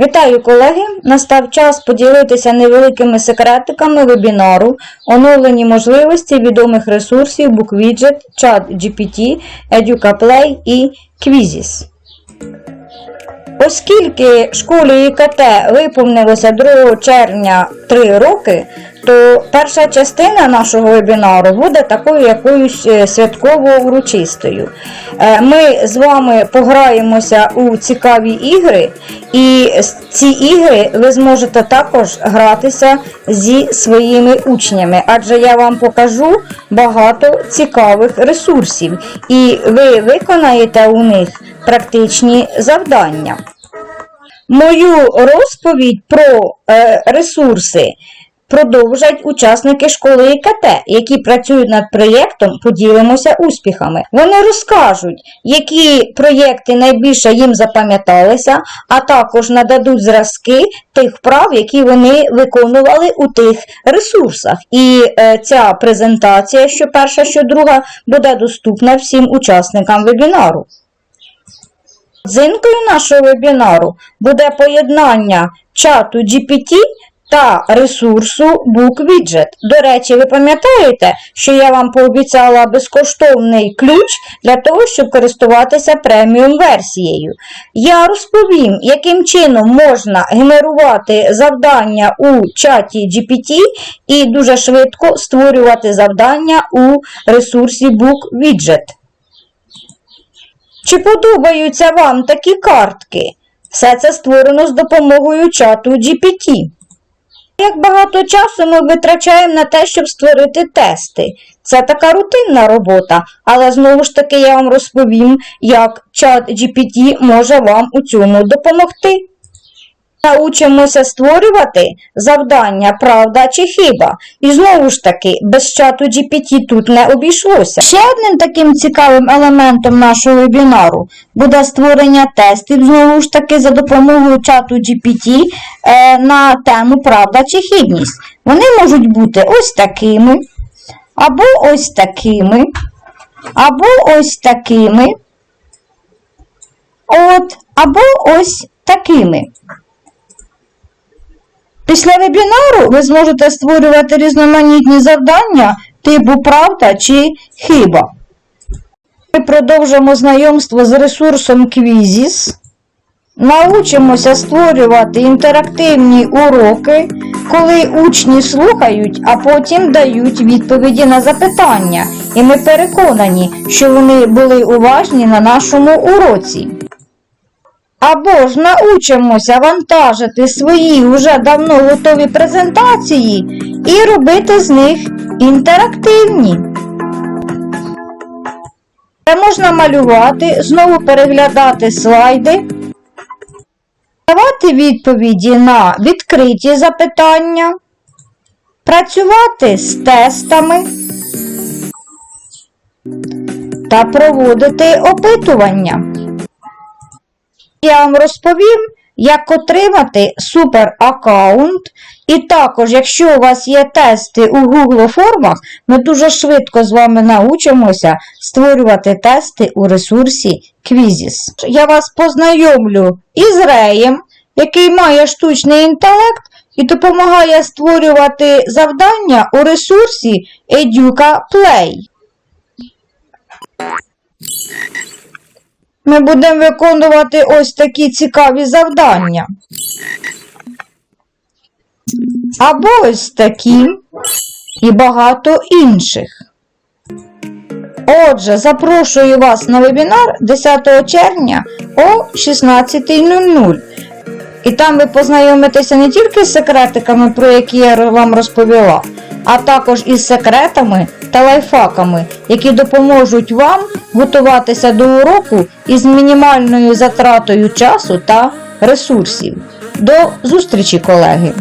Вітаю колеги! Настав час поділитися невеликими секретиками вебінару, оновлені можливості відомих ресурсів BookWidget, ChatGPT, EducaPlay і Quizzes. Оскільки школі ІКТ виповнилося 2 червня 3 роки, то перша частина нашого вебінару буде такою якоюсь е, святково-урочистою. Е, Ми з вами пограємося у цікаві ігри, і ці ігри ви зможете також гратися зі своїми учнями, адже я вам покажу багато цікавих ресурсів, і ви виконаєте у них практичні завдання. Мою розповідь про е, ресурси продовжать учасники школи ІКТ, які працюють над проєктом Поділимося успіхами. Вони розкажуть, які проєкти найбільше їм запам'яталися, а також нададуть зразки тих вправ, які вони виконували у тих ресурсах. І е, ця презентація, що перша, що друга, буде доступна всім учасникам вебінару. Дзинкою нашого вебінару буде поєднання чату GPT та ресурсу BookWidget. До речі, ви пам'ятаєте, що я вам пообіцяла безкоштовний ключ для того, щоб користуватися преміум версією. Я розповім, яким чином можна генерувати завдання у чаті GPT і дуже швидко створювати завдання у ресурсі BookWidget. Чи подобаються вам такі картки? Все це створено з допомогою чату GPT. Як багато часу ми витрачаємо на те, щоб створити тести. Це така рутинна робота, але знову ж таки я вам розповім, як чат GPT може вам у цьому допомогти. Научимося створювати завдання правда чи хіба. І знову ж таки, без чату GPT тут не обійшлося. Ще одним таким цікавим елементом нашого вебінару буде створення тестів, знову ж таки, за допомогою чату GPT е, на тему правда чи хібність. Вони можуть бути ось такими, або ось такими, або ось такими, от, або ось такими. Після вебінару ви зможете створювати різноманітні завдання типу правда чи хіба. Ми продовжимо знайомство з ресурсом Quizzes. Научимося створювати інтерактивні уроки, коли учні слухають, а потім дають відповіді на запитання. І ми переконані, що вони були уважні на нашому уроці. Або ж научимося вантажити свої вже давно готові презентації і робити з них інтерактивні. Це можна малювати, знову переглядати слайди, давати відповіді на відкриті запитання, працювати з тестами та проводити опитування. Я вам розповім, як отримати супераккаунт. І також, якщо у вас є тести у Google формах, ми дуже швидко з вами научимося створювати тести у ресурсі Quizzes. Я вас познайомлю із Реєм, який має штучний інтелект і допомагає створювати завдання у ресурсі EducaPlay. Ми будемо виконувати ось такі цікаві завдання. Або ось такі і багато інших. Отже, запрошую вас на вебінар 10 червня о 16.00. І там ви познайомитеся не тільки з секретиками, про які я вам розповіла, а також із секретами та лайфхаками, які допоможуть вам готуватися до уроку із мінімальною затратою часу та ресурсів. До зустрічі, колеги!